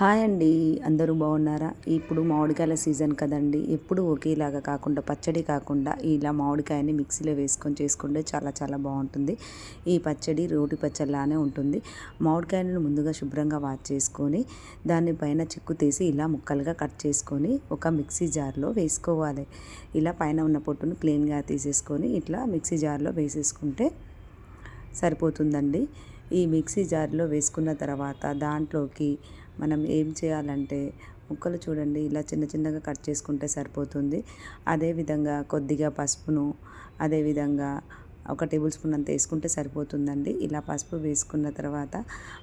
Hi అండి. అందరూ బాగున్నారా? ఇప్పుడు మామిడికాయల సీజన్ కదండి. ఎప్పుడు ఒకేలాగా కాకుండా పచ్చడి కాకుండా ఇలా మామిడికాయని మిక్సీలో వేసుకొని చేసుకుంటే చాలా చాలా బాగుంటుంది. ఈ పచ్చడి రోటి పచ్చడిలానే ఉంటుంది. మామిడికాయలను ముందుగా శుభ్రంగా వాచ్ చేసుకొని దానిపైన చిక్కు తీసి ఇలా ముక్కలుగా కట్ చేసుకొని ఒక మిక్సీ జార్లో వేసుకోవాలి. ఇలా పైన ఉన్న పొట్టును క్లీన్గా తీసేసుకొని ఇట్లా మిక్సీ జార్లో వేసేసుకుంటే సరిపోతుందండి. ఈ మిక్సీ జార్లో వేసుకున్న తర్వాత దాంట్లోకి మనం ఏం చేయాలంటే ముక్కలు చూడండి ఇలా చిన్న చిన్నగా కట్ చేసుకుంటే సరిపోతుంది. అదేవిధంగా కొద్దిగా పసుపును అదేవిధంగా ఒక టేబుల్ స్పూన్ అంత వేసుకుంటే సరిపోతుందండి. ఇలా పసుపు వేసుకున్న తర్వాత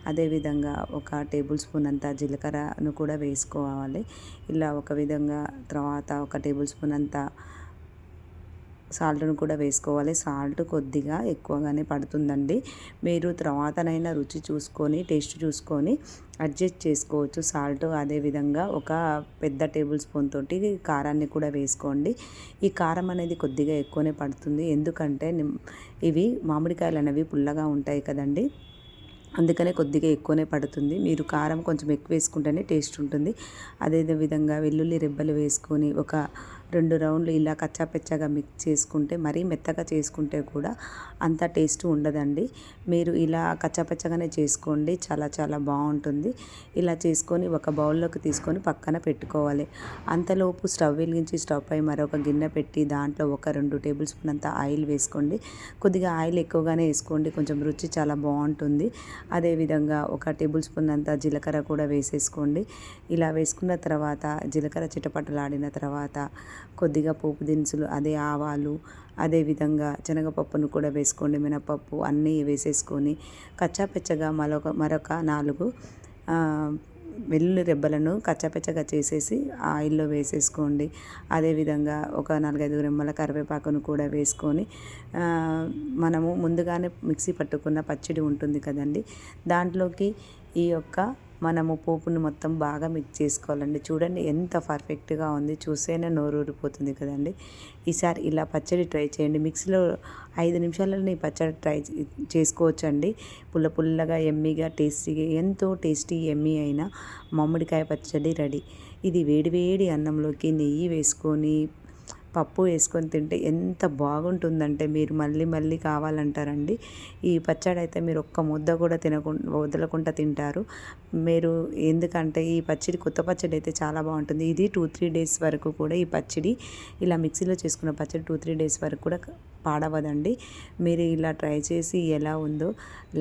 అదేవిధంగా ఒక టేబుల్ స్పూన్ అంత జీలకర్రను కూడా వేసుకోవాలి. ఇలా ఒక విధంగా తర్వాత ఒక టేబుల్ స్పూన్ అంత సాల్ట్ను కూడా వేసుకోవాలి. సాల్ట్ కొద్దిగా ఎక్కువగానే పడుతుందండి. మీరు తర్వాతనైనా రుచి చూసుకొని టేస్ట్ చూసుకొని అడ్జస్ట్ చేసుకోవచ్చు. సాల్ట్ అదేవిధంగా ఒక పెద్ద టేబుల్ స్పూన్ తోటి కారాన్ని కూడా వేసుకోండి. ఈ కారం అనేది కొద్దిగా ఎక్కువనే పడుతుంది. ఎందుకంటే ఇవి మామిడికాయలు అనేవి పుల్లగా ఉంటాయి కదండి. అందుకనే కొద్దిగా ఎక్కువనే పడుతుంది. మీరు కారం కొంచెం ఎక్కువ వేసుకుంటేనే టేస్ట్ ఉంటుంది. అదేవిధంగా వెల్లుల్లి రెబ్బలు వేసుకొని ఒక రెండు రౌండ్లు ఇలా కచ్చాపెచ్చాగా మిక్స్ చేసుకుంటే మరీ మెత్తగా చేసుకుంటే కూడా అంత టేస్ట్ ఉండదండి. మీరు ఇలా కచ్చాపెచ్చగానే చేసుకోండి. చాలా చాలా బాగుంటుంది. ఇలా చేసుకొని ఒక బౌల్లోకి తీసుకొని పక్కన పెట్టుకోవాలి. అంతలోపు స్టవ్ వెలిగించి స్టవ్ పై మరొక గిన్నె పెట్టి దాంట్లో ఒక రెండు టేబుల్ స్పూన్ అంత ఆయిల్ వేసుకోండి. కొద్దిగా ఆయిల్ ఎక్కువగానే వేసుకోండి. కొంచెం రుచి చాలా బాగుంటుంది. అదేవిధంగా ఒక టేబుల్ స్పూన్ అంత జీలకర్ర కూడా వేసేసుకోండి. ఇలా వేసుకున్న తర్వాత జీలకర్ర చిటపటలాడిన తర్వాత కొద్దిగా పోపు దినుసులు అదే ఆవాలు అదేవిధంగా శనగపప్పును కూడా వేసుకోండి మినపప్పు అన్నీ వేసేసుకొని కచ్చాపెచ్చగా మరొక మరొక నాలుగు వెల్లుల్లి రెబ్బలను కచ్చాపెచ్చగా చేసేసి ఆయిల్లో వేసేసుకోండి. అదేవిధంగా ఒక నాలుగైదు రెమ్మల కరివేపాకును కూడా వేసుకొని మనము ముందుగానే మిక్సీ పట్టుకున్న పచ్చడి ఉంటుంది కదండి దాంట్లోకి ఈ యొక్క మనము పోపును మొత్తం బాగా మిక్స్ చేసుకోవాలండి. చూడండి ఎంత పర్ఫెక్ట్గా ఉంది. చూసేనే నోరు ఊరిపోతుంది కదండి. ఈసారి ఇలా పచ్చడి ట్రై చేయండి. మిక్సీలో ఐదు నిమిషాలలో ఈ పచ్చడి ట్రై చేసుకోవచ్చండి. పుల్ల పుల్లగా ఎమ్మీగా టేస్టీగా ఎంతో టేస్టీ ఎమ్మీ అయిన మామిడికాయ పచ్చడి రెడీ. ఇది వేడివేడి అన్నంలోకి నెయ్యి వేసుకొని పప్పు వేసుకొని తింటే ఎంత బాగుంటుందంటే మీరు మళ్ళీ మళ్ళీ కావాలంటారండి. ఈ పచ్చడి అయితే మీరు ఒక్క ముద్ద కూడా తినకుండా వదలకుండా తింటారు. మీరు ఎందుకంటే ఈ పచ్చడి కొత్త పచ్చడి అయితే చాలా బాగుంటుంది. ఇది టూ త్రీ డేస్ వరకు కూడా ఈ పచ్చడి ఇలా మిక్సీలో చేసుకున్న పచ్చడి టూ త్రీ డేస్ వరకు కూడా పాడవదండి. మీరు ఇలా ట్రై చేసి ఎలా ఉందో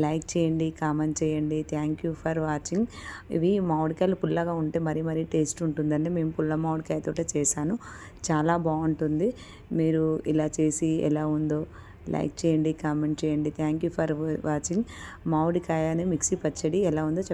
లైక్ చేయండి కామెంట్ చేయండి. Thank you for watching. ఇవి మామిడికాయలు పుల్లగా ఉంటే మరీ మరీ టేస్ట్ ఉంటుందండి. మేము పుల్ల మామిడికాయతో చేశాను. చాలా బాగుంటుంది. మీరు ఇలా చేసి ఎలా ఉందో లైక్ చేయండి కామెంట్ చేయండి. Thank you for watching. మామిడికాయ మిక్సీ పచ్చడి ఎలా ఉందో